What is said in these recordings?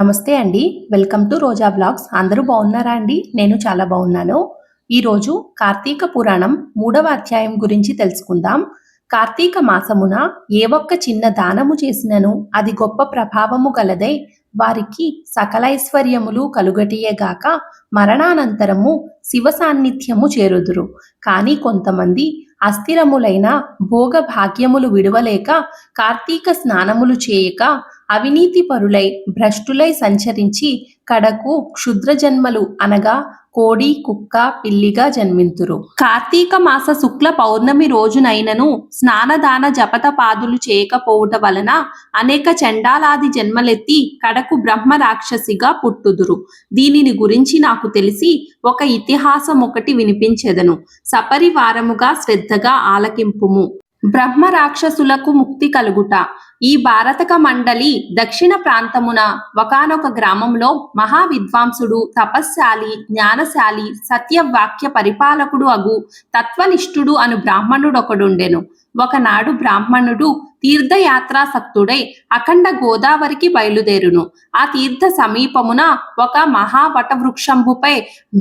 నమస్తే అండి. Welcome to Roja blogs. అందరూ బాగున్నారా అండి? నేను చాలా బాగున్నాను. ఈరోజు కార్తీక పురాణం మూడవ అధ్యాయం గురించి తెలుసుకుందాం. కార్తీక మాసమున ఏ ఒక్క చిన్న దానము చేసినను అది గొప్ప ప్రభావము గలదై వారికి సకలైశ్వర్యములు కలుగటియేగాక మరణానంతరము శివ సాన్నిధ్యము చేరుదురు. కానీ కొంతమంది అస్థిరములైన భోగ భాగ్యములు విడవలేక కార్తీక స్నానములు చేయక అవినీతి పరులై భ్రష్టులై సంచరించి కడకు క్షుద్ర జన్మలు అనగా కోడి కుక్క పిల్లిగా జన్మింతురు. కార్తీక మాస శుక్ల పౌర్ణమి రోజునైనను స్నానదాన జపత పాదులు చేయకపోవుట వలన అనేక చండాలాది జన్మలెత్తి కడకు బ్రహ్మ రాక్షసిగా పుట్టుదురు. దీనిని గురించి నాకు తెలిసి ఒక ఇతిహాసం ఒకటి వినిపించెదను. సపరివారముగా శ్రద్ధగా ఆలకింపుము. బ్రహ్మ రాక్షసులకు ముక్తి కలుగుట. ఈ భారతక మండలి దక్షిణ ప్రాంతమున ఒకనొక గ్రామంలో మహా విద్వాంసుడు జ్ఞానశాలి సత్యవాక్య పరిపాలకుడు అగు తత్వనిష్ఠుడు అను బ్రాహ్మణుడొకడుండెను. ఒకనాడు బ్రాహ్మణుడు తీర్థయాత్రాసక్తుడై అఖండ గోదావరికి బయలుదేరును. ఆ తీర్థ సమీపమున ఒక మహావటవృక్షంబుపై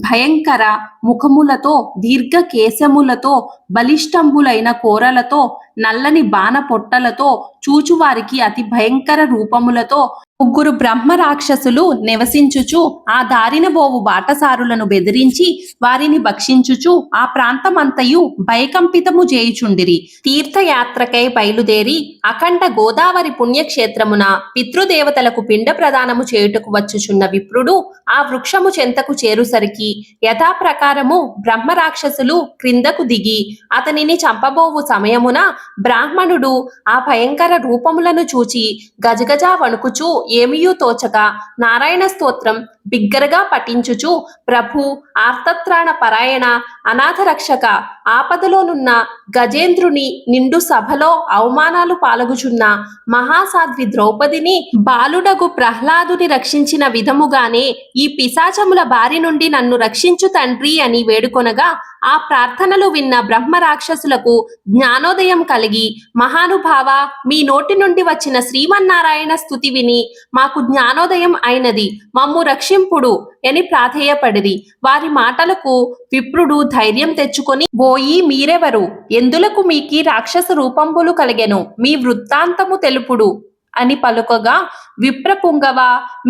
భయంకర ముఖములతో దీర్ఘ కేశములతో బలిష్టంబులైన కోరలతో నల్లని బాణ పొట్టలతో చూచువారికి అతి భయంకర రూపములతో ముగ్గురు బ్రహ్మ రాక్షసులు నివసించుచు ఆ దారిన బోవు బాటసారులను బెదిరించి వారిని భక్షించుచు ఆ ప్రాంతమంతయు భయకంపితము చేయుచుండిరి. తీర్థయాత్రకై బయలుదేరి అఖండ గోదావరి పుణ్యక్షేత్రమున పితృదేవతలకు పిండ ప్రదానము చేయుటకు వచ్చుచున్న విప్రుడు ఆ వృక్షము చెంతకు చేరుసరికి యథాప్రకారము బ్రహ్మ రాక్షసులు క్రిందకు దిగి అతనిని చంపబోవు సమయమున బ్రాహ్మణుడు ఆ భయంకర రూపములను చూచి గజగజా వణుకుచూ ఏమియూ తోచక నారాయణ స్తోత్రం బిగ్గరగా పఠించుచు ప్రభు ఆర్తత్రాణ పరాయణ అనాథ రక్షక ఆపదలోనున్న గజేంద్రుని నిండు సభలో అవమానాలు పాలగుచున్న మహాసాధ్వి ద్రౌపదిని బాలుడగు ప్రహ్లాదుని రక్షించిన విధముగానే ఈ పిశాచముల బారి నుండి నన్ను రక్షించు తండ్రి అని వేడుకొనగా ఆ ప్రార్థనలు విన్న బ్రహ్మ రాక్షసులకు జ్ఞానోదయం కలిగి మహానుభావ మీ నోటి నుండి వచ్చిన శ్రీమన్నారాయణ స్థుతి విని మాకు జ్ఞానోదయం అయినది. మమ్ము రక్షింపుడు అని ప్రాధేయపడిది వారి మాటలకు విప్రుడు ధైర్యం తెచ్చుకొని బోయి మీరెవరు? ఎందులకు మీకి రాక్షస రూపంబులు కలిగెను? మీ వృత్తాంతము తెలుపుడు అని పలుకగా విప్రపుంగవ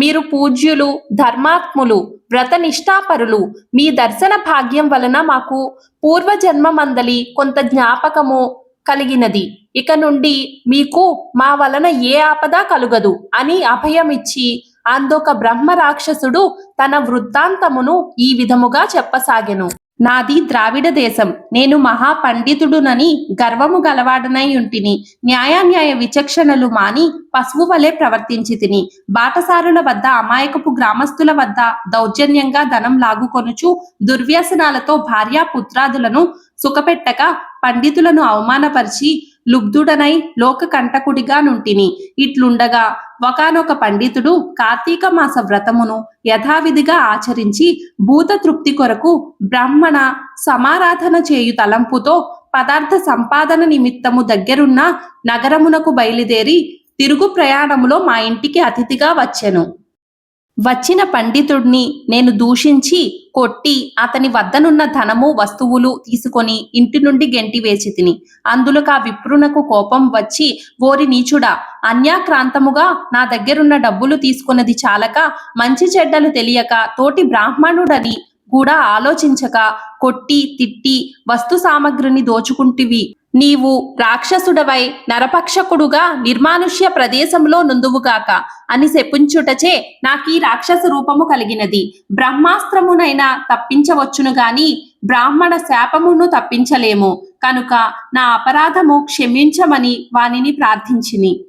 మీరు పూజ్యులు ధర్మాత్ములు వ్రతనిష్ఠాపరులు మీ దర్శన భాగ్యం వలన మాకు పూర్వజన్మమందలి కొంత జ్ఞాపకము కలిగినది. ఇక నుండి మీకు మా వలన ఏ ఆపద కలుగదు అని అభయమిచ్చి అందొక బ్రహ్మ రాక్షసుడు తన వృత్తాంతమును ఈ విధముగా చెప్పసాగెను. నాది ద్రావిడ దేశం. నేను మహాపండితుడునని గర్వము గలవాడనై ఉంటిని. న్యాయాన్యాయ విచక్షణలు మాని పశువు వలె ప్రవర్తించి తిని బాటసారుల వద్ద అమాయకపు గ్రామస్తుల వద్ద దౌర్జన్యంగా ధనం లాగుకొనుచు దుర్వ్యసనాలతో భార్యా పుత్రాదులను సుఖపెట్టక పండితులను అవమానపరిచి లుబ్ధుడనై లోక కంటకుడిగా నుంటిని. ఇట్లుండగా ఒకనొక పండితుడు కార్తీక మాస వ్రతమును యథావిధిగా ఆచరించి భూత తృప్తి కొరకు బ్రాహ్మణ సమారాధన చేయు తలంపుతో పదార్థ సంపాదన నిమిత్తము దగ్గరున్న నగరమునకు బయలుదేరి తిరుగు ప్రయాణములో మా ఇంటికి అతిథిగా వచ్చెను. వచ్చిన పండితుడిని నేను దూషించి కొట్టి అతని వద్దనున్న ధనము వస్తువులు తీసుకొని ఇంటి నుండి గెంటి వేసి తిని. అందులోకి ఆ విప్రునకు కోపం వచ్చి ఓరి నీచుడా అన్యాక్రాంతముగా నా దగ్గరున్న డబ్బులు తీసుకున్నది చాలక మంచి చెడ్డలు తెలియక తోటి బ్రాహ్మణుడని కూడా ఆలోచించక కొట్టి తిట్టి వస్తు సామగ్రిని దోచుకుంటివి. నీవు రాక్షసుడవై నరపక్షకుడుగా నిర్మానుష్య ప్రదేశంలో నుందువుగాక అని శపించుటచే నాకీ రాక్షస రూపము కలిగినది. బ్రహ్మాస్త్రమునైనా తప్పించవచ్చును గాని బ్రాహ్మణ శాపమును తప్పించలేము. కనుక నా అపరాధము క్షమించమని వానిని ప్రార్థించిని.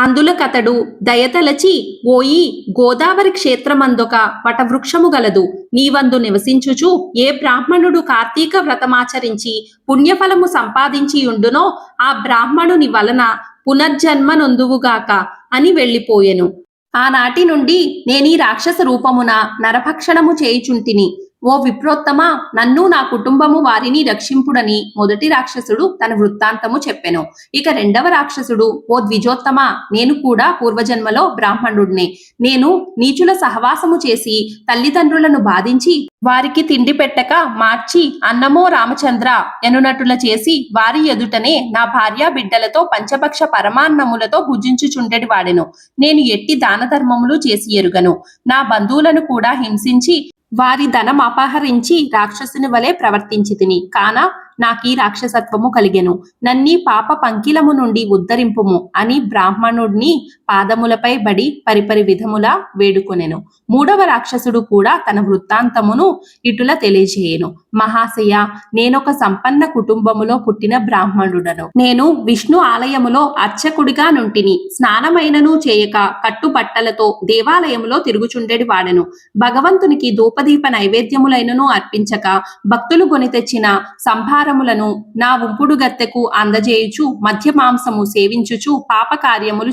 అందులకతడు దయతలచి ఓయి గోదావరి క్షేత్రమందొక వటవృక్షము గలదు. నీవందు నివసించుచు ఏ బ్రాహ్మణుడు కార్తీక వ్రతమాచరించి పుణ్యఫలము సంపాదించియుండునో ఆ బ్రాహ్మణుని వలన పునర్జన్మనొందువుగాక అని వెళ్ళిపోయెను. ఆనాటి నుండి నేనీ రాక్షస రూపమున నరభక్షణము చేయుచుంటిని. ఓ విప్రోత్తమ నన్ను నా కుటుంబము వారిని రక్షింపుడని మొదటి రాక్షసుడు తన వృత్తాంతము చెప్పెను. ఇక రెండవ రాక్షసుడు ఓ ద్విజోత్తమ నేను కూడా పూర్వజన్మలో బ్రాహ్మణుడిని. నేను నీచుల సహవాసము చేసి తల్లిదండ్రులను బాధించి వారికి తిండి పెట్టక మార్చి అన్నమో రామచంద్ర ఎనునటుల చేసి వారి ఎదుటనే నా భార్య బిడ్డలతో పంచపక్ష పరమాన్నములతో భుజించుచుండెడి వాడెను. నేను ఎట్టి దాన ధర్మములు చేసి ఎరుగను. నా బంధువులను కూడా హింసించి వారి ధనం అపహరించి రాక్షసుని వలె ప్రవర్తించి తిని కాన నాకీ రాక్షసత్వము కలిగెను. నన్ని పాప పంకిలము నుండి ఉద్ధరింపుము అని బ్రాహ్మణుడిని పాదములపై బడి పరిపరి విధముల వేడుకొనెను. మూడవ రాక్షసుడు కూడా తన వృత్తాంతమును ఇటుల తెలియజేయను. మహాశయ నేనొక సంపన్న కుటుంబములో పుట్టిన బ్రాహ్మణుడను. నేను విష్ణు ఆలయములో అర్చకుడిగా నుంటిని. స్నానమైనను చేయక కట్టుబట్టలతో దేవాలయములో తిరుగుచుండెడి వాడెను. భగవంతునికి ధూపదీప నైవేద్యములైనను అర్పించక భక్తులు కొని తెచ్చిన సంభారములను నా ఉంపుడు గత్తెకు అందజేయుచు మధ్య మాంసము సేవించుచు పాప కార్యములు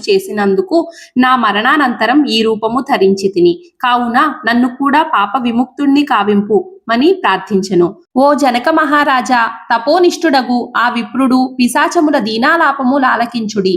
చేసినందుకు నా మరణానంతరం ఈ రూపము ధరించి తిని కావున నన్ను కూడా పాప విముక్తుణ్ణి కావింపు మని ప్రార్థించెను. ఓ జనక మహారాజా తపోనిష్ఠుడగు ఆ విప్రుడు పిశాచముల దీనాలాపము లాలకించుడి.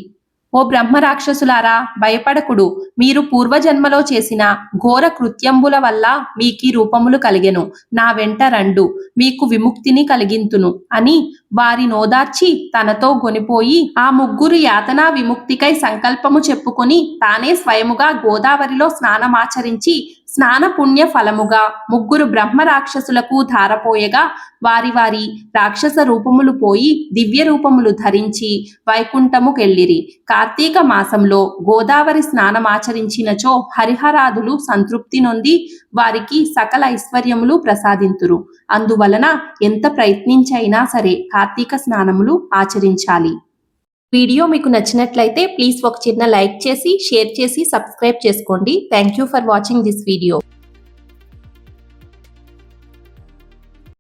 ఓ బ్రహ్మ రాక్షసులారా భయపడకుడు. మీరు పూర్వజన్మలో చేసిన ఘోర కృత్యంబుల వల్ల మీకీ రూపములు కలిగెను. నా వెంట రండు. మీకు విముక్తిని కలిగింతును అని వారి నోదార్చి తనతో గొనిపోయి ఆ ముగ్గురు యాతనా విముక్తికై సంకల్పము చెప్పుకొని తానే స్వయముగా గోదావరిలో స్నానమాచరించి స్నాన పుణ్య ఫలముగా ముగ్గురు బ్రహ్మ రాక్షసులకు ధారపోయగా వారి వారి రాక్షస రూపములు పోయి దివ్య రూపములు ధరించి వైకుంఠముకెళ్ళిరి. కార్తీక మాసంలో గోదావరి స్నానమాచరించినచో హరిహరాదులు సంతృప్తి నొంది వారికి సకల ఐశ్వర్యములు ప్రసాదింతురు. అందువలన ఎంత ప్రయత్నించైనా సరే కార్తీక స్నానములు ఆచరించాలి. వీడియో మీకు నచ్చినట్లయితే ప్లీజ్ ఒక చిన్న లైక్ చేసి షేర్ చేసి సబ్స్క్రైబ్ చేసుకోండి. Thank you for watching this video